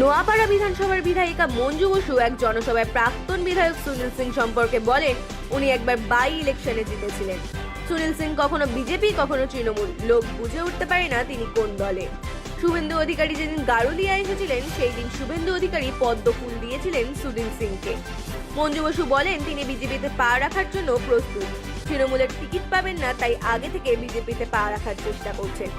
নোয়াপাড়া বিধানসভার বিধায়িকা মঞ্জু বসু এক জনসভায় প্রাক্তন বিধায়ক সুনীল সিং সম্পর্কে বলেন, উনি একবার বাই ইলেকশনে জিতেছিলেন। সুনীল সিং কখনো বিজেপি, কখনো তৃণমূল। লোক বুঝে উঠতে পারে না তিনি কোন দলে। শুভেন্দু অধিকারী যেদিন গারুলিয়া এসেছিলেন সেই দিন শুভেন্দু অধিকারী পদ্ম ফুল দিয়েছিলেন সুনীল সিংকে। মঞ্জু বসু বলেন, তিনি বিজেপিতে পা রাখার জন্য প্রস্তুত। তৃণমূলের টিকিট পাবেন না, তাই আগে থেকে বিজেপিতে পা রাখার চেষ্টা করছেন।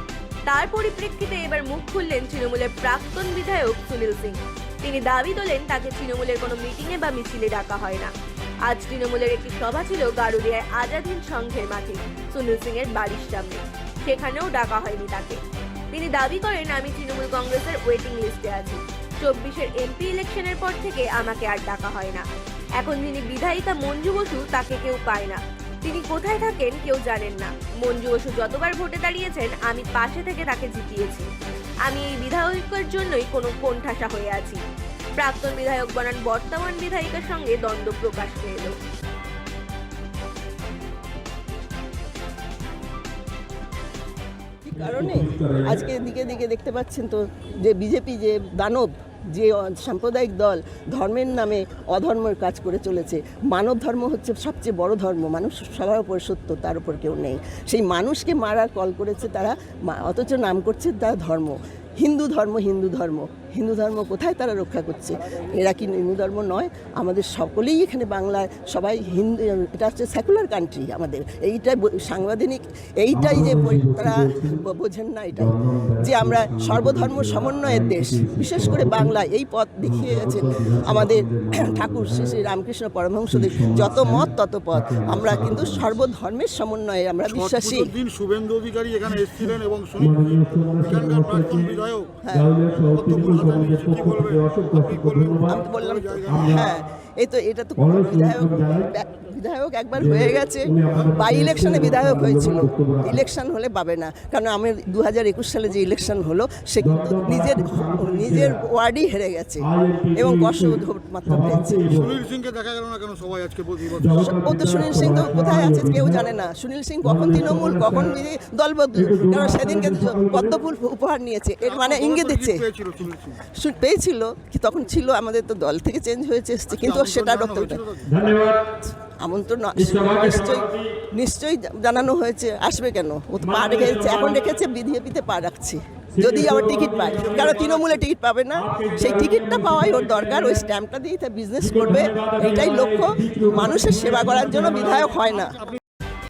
তার পরিপ্রেক্ষিতে এবার মুখ খুললেন তৃণমূলের প্রাক্তন বিধায়ক সুনীল সিং। তিনি দাবি তোলেন, তাকে তৃণমূলের কোনো মিটিংয়ে বা মিছিলে ডাকা হয় না। আজ তৃণমূলের একটি সভা ছিল গারুলিয়ায় আজাদ হিন্দ সংঘের মাঠে। সুনীল সিং এর বাড়ির সামনে। সেখানেও ডাকা হয়নি তাকে। তিনি দাবি করেন, আমি তৃণমূল কংগ্রেসের ওয়েটিং লিস্টে আছি। চব্বিশের এমপি ইলেকশনের পর থেকে আমাকে আর ডাকা হয় না। এখন যিনি বিধায়িকা মঞ্জু বসু, তাকে কেউ পায় না। তিনি কোথায় থাকেন কেউ জানেন না। মঞ্জু বসু যতবার ভোটে দাঁড়িয়েছেন, আমি পাশে থেকে তাকে জিতিয়েছি। আমি এই বিধায়কের জন্যই কোনো কোণঠাসা হয়ে আছি। প্রাক্তন বিধায়ক বনান বর্তমান বিধায়িকার সঙ্গে দ্বন্দ্ব প্রকাশ পেয়ে এলো কারণে? আজকে দিকে দিকে দেখতে পাচ্ছেন তো যে বিজেপি যে দানব যে সাম্প্রদায়িক দল ধর্মের নামে অধর্মের কাজ করে চলেছে। মানব ধর্ম হচ্ছে সবচেয়ে বড় ধর্ম। মানুষ সবার উপর সত্য, তার উপর কেউ নেই। সেই মানুষকে মারার কল করেছে তারা অথচ নাম করছে তারা ধর্ম। হিন্দু ধর্ম হিন্দু ধর্ম। হিন্দু ধর্ম কোথায় তারা রক্ষা করছে? এরা কি হিন্দু ধর্ম নয়? আমাদের সকলেই এখানে বাংলায় সবাই হিন্দু এটা হচ্ছে সেকুলার কান্ট্রি আমাদের। এইটাই সাংবিধানিক এইটাই যে তারা বোঝেন না এটাই। যে আমরা সর্বধর্ম সমন্বয়ের দেশ বিশেষ করে বাংলা এই পথ দেখিয়ে গেছেন আমাদের ঠাকুর শ্রী শ্রী রামকৃষ্ণ পরমহংসদেব। যত মত তত পথ। আমরা কিন্তু সর্বধর্মের সমন্বয়ে আমরা বিশ্বাসী। শুভেন্দু অধিকারী এখানে এসেছিলেন এবং সুনীল সিং, এখানকার প্রাক্তন বিধায়ক হ্যাঁ বললাম হ্যাঁ। এই তো এটা তো বিধায়ক। বিধায়ক একবার হয়ে গেছে। বাই ইলেকশনে বিধায়ক হয়েছিল। ইলেকশন হলে পাবে না। কারণ আমি দু হাজার একুশ সালে যে ইলেকশন হলো সে কিন্তু নিজের নিজের ওয়ার্ডই হেরে গেছে এবং কষ্ট ভোট মাত্র পেয়েছে। সুনীল সিংকে দেখা গেল না কেন সবাই আজকে ও তো সুনীল সিং তো কোথায় আছে কেউ জানে না। সুনীল সিং কখন তৃণমূল কখন বিজেপি দল বদল কারণ সেদিনকে পদ্মফুল উপহার নিয়েছে। এর মানে ইঙ্গিত দিচ্ছে। পেয়েছিল কি তখন ছিল আমাদের তো দল থেকে চেঞ্জ হয়েছে। এসছে কিন্তু সেটা তাকে? আমন্ত্রণ নিশ্চয়ই নিশ্চয়ই জানানো হয়েছে। আসবে কেন? ও তো পা রেখেছে এখন রেখেছে বিধিএপিতে পা রাখছি। যদি আবার টিকিট পায়। কারণ তৃণমূলে টিকিট পাবে না? সেই টিকিটটা পাওয়াই ওর দরকার। ওই স্ট্যাম্পটা দিয়েই তা বিজনেস করবে। এটাই লক্ষ্য। মানুষের সেবা করার জন্য বিধায়ক হয় না।